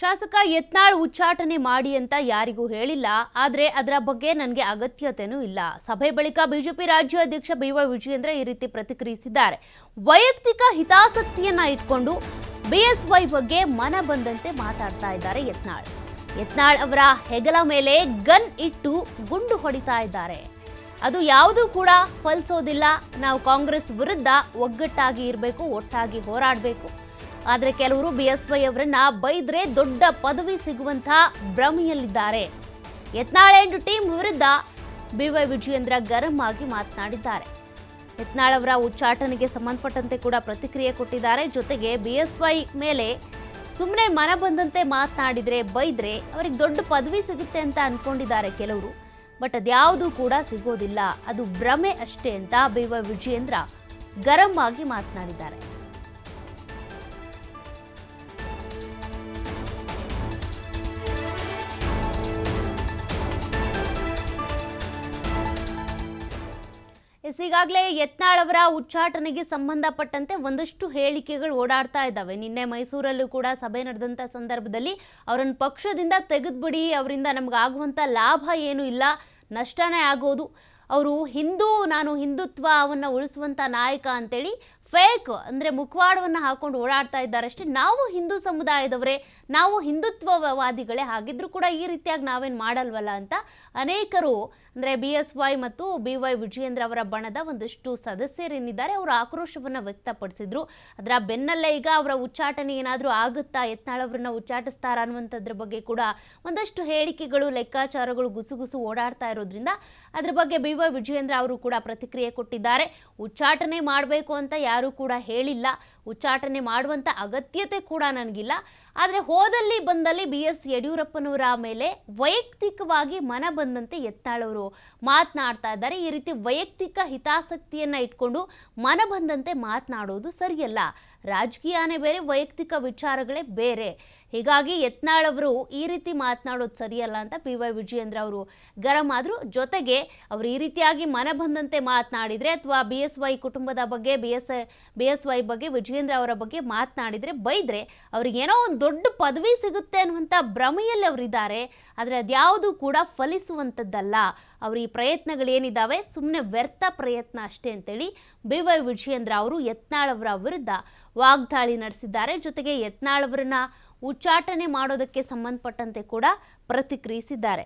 ಶಾಸಕ ಯತ್ನಾಳ್ ಉಚ್ಚಾಟನೆ ಮಾಡಿ ಅಂತ ಯಾರಿಗೂ ಹೇಳಿಲ್ಲ. ಆದರೆ ಅದರ ಬಗ್ಗೆ ನನಗೆ ಅಗತ್ಯತೆನೂ ಇಲ್ಲ. ಸಭೆ ಬಳಿಕ ಬಿಜೆಪಿ ರಾಜ್ಯಾಧ್ಯಕ್ಷ ಬಿ ವೈ ವಿಜಯೇಂದ್ರ ಈ ರೀತಿ ಪ್ರತಿಕ್ರಿಯಿಸಿದ್ದಾರೆ. ವೈಯಕ್ತಿಕ ಹಿತಾಸಕ್ತಿಯನ್ನ ಇಟ್ಕೊಂಡು ಬಿಎಸ್ವೈ ಬಗ್ಗೆ ಮನ ಬಂದಂತೆ ಮಾತಾಡ್ತಾ ಇದ್ದಾರೆ ಯತ್ನಾಳ್. ಯತ್ನಾಳ್ ಅವರ ಹೆಗಲ ಮೇಲೆ ಗನ್ ಇಟ್ಟು ಗುಂಡು ಹೊಡಿತಾ ಇದ್ದಾರೆ. ಅದು ಯಾವುದೂ ಕೂಡ ಫಲಿಸೋದಿಲ್ಲ. ನಾವು ಕಾಂಗ್ರೆಸ್ ವಿರುದ್ಧ ಒಗ್ಗಟ್ಟಾಗಿ ಇರಬೇಕು, ಒಟ್ಟಾಗಿ ಹೋರಾಡಬೇಕು. ಆದರೆ ಕೆಲವರು ಬಿ ಎಸ್ ವೈ ಅವರನ್ನ ಬೈದ್ರೆ ದೊಡ್ಡ ಪದವಿ ಸಿಗುವಂತಹ ಭ್ರಮೆಯಲ್ಲಿದ್ದಾರೆ. ಯತ್ನಾಳ್ ಎಂಟು ಟೀಮ್ ವಿರುದ್ಧ ಬಿವೈ ವಿಜಯೇಂದ್ರ ಗರಂ ಆಗಿ ಮಾತನಾಡಿದ್ದಾರೆ. ಯತ್ನಾಳ್ ಅವರ ಉಚ್ಚಾಟನೆಗೆ ಸಂಬಂಧಪಟ್ಟಂತೆ ಕೂಡ ಪ್ರತಿಕ್ರಿಯೆ ಕೊಟ್ಟಿದ್ದಾರೆ. ಜೊತೆಗೆ ಬಿ ಎಸ್ ವೈ ಮೇಲೆ ಸುಮ್ಮನೆ ಮನ ಬಂದಂತೆ ಮಾತನಾಡಿದರೆ ಬೈದ್ರೆ ಅವರಿಗೆ ದೊಡ್ಡ ಪದವಿ ಸಿಗುತ್ತೆ ಅಂತ ಅಂದ್ಕೊಂಡಿದ್ದಾರೆ ಕೆಲವರು. ಬಟ್ ಅದ್ಯಾವುದೂ ಕೂಡ ಸಿಗೋದಿಲ್ಲ. ಅದು ಭ್ರಮೆ ಅಷ್ಟೇ ಅಂತ ಬಿ ವೈ ವಿಜಯೇಂದ್ರ ಗರಂ ಆಗಿ ಮಾತನಾಡಿದ್ದಾರೆ. ಎಸ್, ಈಗಾಗಲೇ ಯತ್ನಾಳ್ ಅವರ ಉಚ್ಚಾಟನೆಗೆ ಸಂಬಂಧಪಟ್ಟಂತೆ ಒಂದಷ್ಟು ಹೇಳಿಕೆಗಳು ಓಡಾಡ್ತಾ ಇದ್ದಾವೆ. ನಿನ್ನೆ ಮೈಸೂರಲ್ಲೂ ಕೂಡ ಸಭೆ ನಡೆದಂಥ ಸಂದರ್ಭದಲ್ಲಿ ಅವರನ್ನು ಪಕ್ಷದಿಂದ ತೆಗೆದುಬಿಡಿ, ಅವರಿಂದ ನಮಗಾಗುವಂಥ ಲಾಭ ಏನೂ ಇಲ್ಲ, ನಷ್ಟನೇ ಆಗೋದು. ಅವರು ಹಿಂದೂ, ನಾನು ಹಿಂದುತ್ವವನ್ನು ಉಳಿಸುವಂಥ ನಾಯಕ ಅಂತೇಳಿ ಫೇಕ್ ಅಂದರೆ ಮುಖವಾಡವನ್ನು ಹಾಕೊಂಡು ಓಡಾಡ್ತಾ ಇದ್ದಾರಷ್ಟೇ, ನಾವು ಹಿಂದೂ ಸಮುದಾಯದವರೇ, ನಾವು ಹಿಂದುತ್ವವಾದಿಗಳೇ ಹಾಗಿದ್ರೂ ಕೂಡ ಈ ರೀತಿಯಾಗಿ ನಾವೇನು ಮಾಡಲ್ವಲ್ಲ ಅಂತ ಅನೇಕರು ಅಂದರೆ ಬಿ ಎಸ್ ವೈ ಮತ್ತು ಬಿ ವೈ ವಿಜಯೇಂದ್ರ ಅವರ ಬಣದ ಒಂದಷ್ಟು ಸದಸ್ಯರೇನಿದ್ದಾರೆ. ಅವರು ಆಕ್ರೋಶವನ್ನು ವ್ಯಕ್ತಪಡಿಸಿದ್ರು. ಅದರ ಬೆನ್ನಲ್ಲೇ ಈಗ ಅವರ ಉಚ್ಚಾಟನೆ ಏನಾದರೂ ಆಗುತ್ತಾ? ಯತ್ನಾಳ್ ಅವರನ್ನ ಉಚ್ಚಾಟಿಸ್ತಾರ ಅನ್ನುವಂಥದ್ರ ಬಗ್ಗೆ ಕೂಡ ಒಂದಷ್ಟು ಹೇಳಿಕೆಗಳು, ಲೆಕ್ಕಾಚಾರಗಳು ಗುಸುಗುಸು ಓಡಾಡ್ತಾ ಇರೋದ್ರಿಂದ ಅದ್ರ ಬಗ್ಗೆ ಬಿ ವೈ ವಿಜಯೇಂದ್ರ ಅವರು ಕೂಡ ಪ್ರತಿಕ್ರಿಯೆ ಕೊಟ್ಟಿದ್ದಾರೆ. ಉಚ್ಚಾಟನೆ ಮಾಡಬೇಕು ಅಂತ ಯಾರೂ ಕೂಡ ಹೇಳಿಲ್ಲ. ಉಚ್ಚಾಟನೆ ಮಾಡುವಂಥ ಅಗತ್ಯತೆ ಕೂಡ ನನಗಿಲ್ಲ. ಆದರೆ ಹೋದಲ್ಲಿ ಬಂದಲ್ಲಿ ಬಿ ಎಸ್ ಯಡಿಯೂರಪ್ಪನವರ ಮೇಲೆ ವೈಯಕ್ತಿಕವಾಗಿ ಮನ ಬಂದಂತೆ ಎತ್ತಾಳವರು ಮಾತನಾಡ್ತಾ ಇದ್ದಾರೆ. ಈ ರೀತಿ ವೈಯಕ್ತಿಕ ಹಿತಾಸಕ್ತಿಯನ್ನು ಇಟ್ಕೊಂಡು ಮನ ಬಂದಂತೆ ಮಾತನಾಡೋದು ಸರಿಯಲ್ಲ. ರಾಜಕೀಯನೇ ಬೇರೆ, ವೈಯಕ್ತಿಕ ವಿಚಾರಗಳೇ ಬೇರೆ. ಹೀಗಾಗಿ ಯತ್ನಾಳ್ ಅವರು ಈ ರೀತಿ ಮಾತನಾಡೋದು ಸರಿಯಲ್ಲ ಅಂತ ಪಿ ವೈ ವಿಜಯೇಂದ್ರ ಅವರು ಗರಂ ಆದರು. ಜೊತೆಗೆ ಅವರು ಈ ರೀತಿಯಾಗಿ ಮನ ಬಂದಂತೆ ಮಾತನಾಡಿದರೆ ಅಥವಾ ಬಿ ಎಸ್ ವೈ ಕುಟುಂಬದ ಬಗ್ಗೆ, B S B S Y ಬಗ್ಗೆ, ವಿಜಯೇಂದ್ರ ಅವರ ಬಗ್ಗೆ ಮಾತನಾಡಿದರೆ, ಬೈದರೆ ಅವ್ರಿಗೇನೋ ಒಂದು ದೊಡ್ಡ ಪದವಿ ಸಿಗುತ್ತೆ ಅನ್ನುವಂಥ ಭ್ರಮೆಯಲ್ಲಿ ಅವರಿದ್ದಾರೆ. ಆದರೆ ಅದ್ಯಾವುದು ಕೂಡ ಫಲಿಸುವಂಥದ್ದಲ್ಲ ಅವ್ರ ಈ ಪ್ರಯತ್ನಗಳೇನಿದ್ದಾವೆ ಸುಮ್ಮನೆ ವ್ಯರ್ಥ ಪ್ರಯತ್ನ ಅಷ್ಟೇ ಅಂತೇಳಿ ಬಿ ವೈ ವಿಜಯೇಂದ್ರ ಅವರು ಯತ್ನಾಳ್ ಅವರ ವಿರುದ್ಧ ವಾಗ್ದಾಳಿ ನಡೆಸಿದ್ದಾರೆ. ಜೊತೆಗೆ ಯತ್ನಾಳ್ ಅವರನ್ನ ಉಚ್ಚಾಟನೆ ಮಾಡೋದಕ್ಕೆ ಸಂಬಂಧಪಟ್ಟಂತೆ ಕೂಡ ಪ್ರತಿಕ್ರಿಯಿಸಿದ್ದಾರೆ.